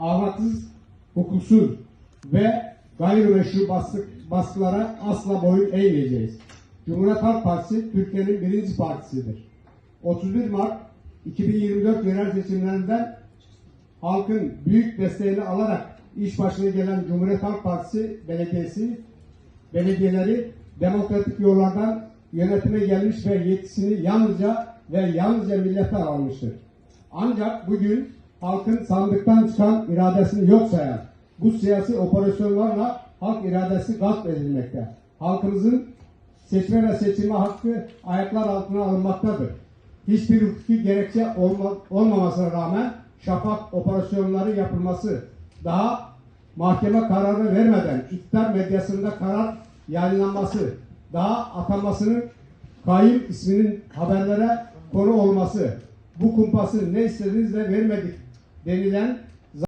ahlaksız, hukuksuz ve gayrimeşru baskı, baskılara asla boyun eğmeyeceğiz. Cumhuriyet Halk Partisi Türkiye'nin birinci partisidir. 31 Mart 2024 yerel seçimlerinden halkın büyük desteğini alarak iş başına gelen Cumhuriyet Halk Partisi belediyesi belediyeleri demokratik yollardan yönetime gelmiş ve yetkisini yalnızca ve yalnızca milletten almıştır. Ancak bugün halkın sandıktan çıkan iradesini yok sayan bu siyasi operasyonlarla halk iradesi gasp edilmekte. Halkımızın seçme ve seçilme hakkı ayaklar altına alınmaktadır. Hiçbir hukuki gerekçe olma, olmamasına rağmen şafak operasyonları yapılması, daha mahkeme kararı vermeden iktidar medyasında karar yayınlanması, daha atanmasının kayın isminin haberlere konu olması, bu kumpası ne istediğinizle vermedik verilen